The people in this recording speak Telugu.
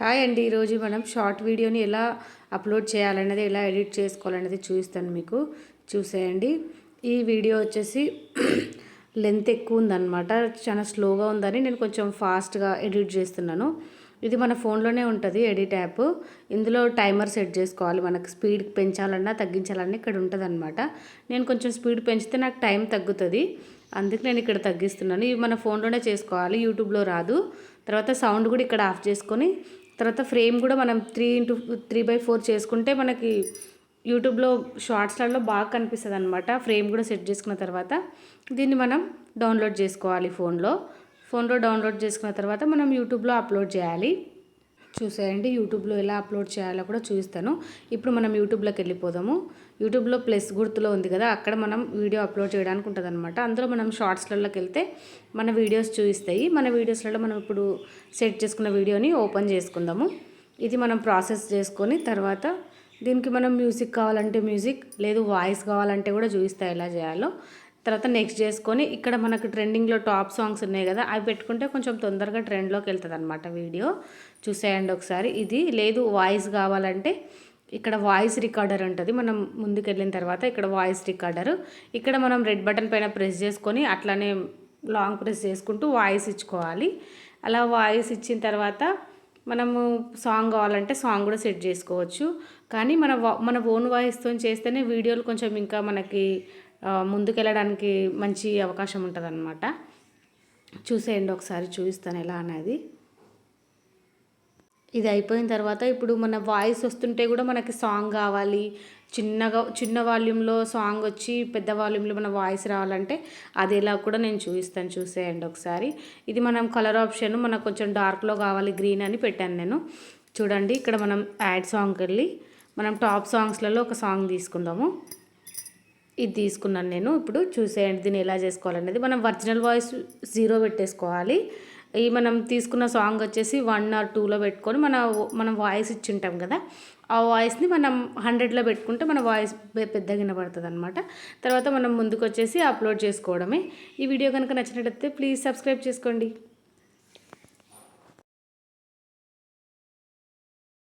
హాయ్ అండి. ఈరోజు మనం షార్ట్ వీడియోని ఎలా అప్లోడ్ చేయాలనేది ఎలా ఎడిట్ చేసుకోవాలనేది చూపిస్తాను మీకు. చూసేయండి. ఈ వీడియో వచ్చేసి లెంత్ ఎక్కువ ఉందన్నమాట. చాలా స్లోగా ఉందని నేను కొంచెం ఫాస్ట్గా ఎడిట్ చేస్తున్నాను. ఇది మన ఫోన్లోనే ఉంటుంది ఎడిట్ యాప్. ఇందులో టైమర్ సెట్ చేసుకోవాలి. మనకు స్పీడ్ పెంచాలన్నా తగ్గించాలన్నా ఇక్కడ ఉంటుందనమాట నేను కొంచెం స్పీడ్ పెంచితే నాకు టైం తగ్గుతుంది. అందుకే నేను ఇక్కడ తగ్గిస్తున్నాను. ఇవి మన ఫోన్లోనే చేసుకోవాలి. యూట్యూబ్లో రాదు. తర్వాత సౌండ్ కూడా ఇక్కడ ఆఫ్ చేసుకొని తర్వాత ఫ్రేమ్ కూడా మనం three into three by four చేసుకుంటే మనకి యూట్యూబ్లో షార్ట్స్లలో బాగా కనిపిస్తుంది అనమాట ఫ్రేమ్ కూడా సెట్ చేసుకున్న తర్వాత దీన్ని మనం డౌన్లోడ్ చేసుకోవాలి ఫోన్లో. ఫోన్లో డౌన్లోడ్ చేసుకున్న తర్వాత మనం యూట్యూబ్లో అప్లోడ్ చేయాలి. చూసేయండి. యూట్యూబ్లో ఎలా అప్లోడ్ చేయాలో కూడా చూపిస్తాను. ఇప్పుడు మనం యూట్యూబ్లోకి వెళ్ళిపోదాము. యూట్యూబ్లో ప్లస్ గుర్తులో ఉంది కదా అక్కడ మనం వీడియో అప్లోడ్ చేయడానికి ఉంటుంది అనమాట అందులో మనం షార్ట్స్లలోకి వెళ్తే మన వీడియోస్ చూపిస్తాయి. మన వీడియోస్లలో మనం ఇప్పుడు సెట్ చేసుకున్న వీడియోని ఓపెన్ చేసుకుందాము. ఇది మనం ప్రాసెస్ చేసుకొని తర్వాత దీనికి మనం మ్యూజిక్ కావాలంటే మ్యూజిక్ లేదు వాయిస్ కావాలంటే కూడా చూపిస్తాయి ఎలా చేయాలో. తర్వాత నెక్స్ట్ చేసుకొని ఇక్కడ మనకు ట్రెండింగ్లో టాప్ సాంగ్స్ ఉన్నాయి కదా అవి పెట్టుకుంటే కొంచెం తొందరగా ట్రెండ్లోకి వెళ్తుంది అనమాట వీడియో చూసేయండి ఒకసారి. ఇది లేదు వాయిస్ కావాలంటే ఇక్కడ వాయిస్ రికార్డర్ ఉంటుంది. మనం ముందుకెళ్ళిన తర్వాత ఇక్కడ వాయిస్ రికార్డర్ ఇక్కడ మనం రెడ్ బటన్ పైన ప్రెస్ చేసుకొని అట్లానే లాంగ్ ప్రెస్ చేసుకుంటూ వాయిస్ ఇచ్చుకోవాలి. అలా వాయిస్ ఇచ్చిన తర్వాత మనము సాంగ్ కావాలంటే సాంగ్ కూడా సెట్ చేసుకోవచ్చు. కానీ మన మన ఓన్ వాయిస్తో చేస్తేనే వీడియోలు కొంచెం ఇంకా మనకి ముందుకెళ్ళడానికి మంచి అవకాశం ఉంటుంది అనమాట చూసేయండి ఒకసారి చూపిస్తాను ఎలా అనేది. ఇది అయిపోయిన తర్వాత ఇప్పుడు మన వాయిస్ వస్తుంటే కూడా మనకి సాంగ్ కావాలి. చిన్నగా చిన్న వాల్యూమ్లో సాంగ్ వచ్చి పెద్ద వాల్యూమ్లో మన వాయిస్ రావాలంటే అది ఎలా కూడా నేను చూపిస్తాను. చూసేయండి ఒకసారి. ఇది మనం కలర్ ఆప్షన్ మనకు కొంచెం డార్క్లో కావాలి గ్రీన్ అని పెట్టాను నేను. చూడండి ఇక్కడ మనం యాడ్ సాంగ్కి వెళ్ళి మనం టాప్ సాంగ్స్లలో ఒక సాంగ్ తీసుకుందాము. ఇది తీసుకున్నాను నేను. ఇప్పుడు చూసేయండి దీన్ని ఎలా చేసుకోవాలనేది. మనం ఒరిజినల్ వాయిస్ జీరో పెట్టేసుకోవాలి. ఈ మనం తీసుకున్న సాంగ్ వచ్చేసి వన్ ఆర్ టూలో పెట్టుకొని మన మనం వాయిస్ ఇచ్చి ఉంటాం కదా. ఆ వాయిస్ని మనం హండ్రెడ్లో పెట్టుకుంటే మన వాయిస్ పెద్దగా వినబడుతుంది అనమాట తర్వాత మనం ముందుకు వచ్చేసి అప్లోడ్ చేసుకోవడమే. ఈ వీడియో కనుక నచ్చినట్లయితే ప్లీజ్ సబ్స్క్రైబ్ చేసుకోండి.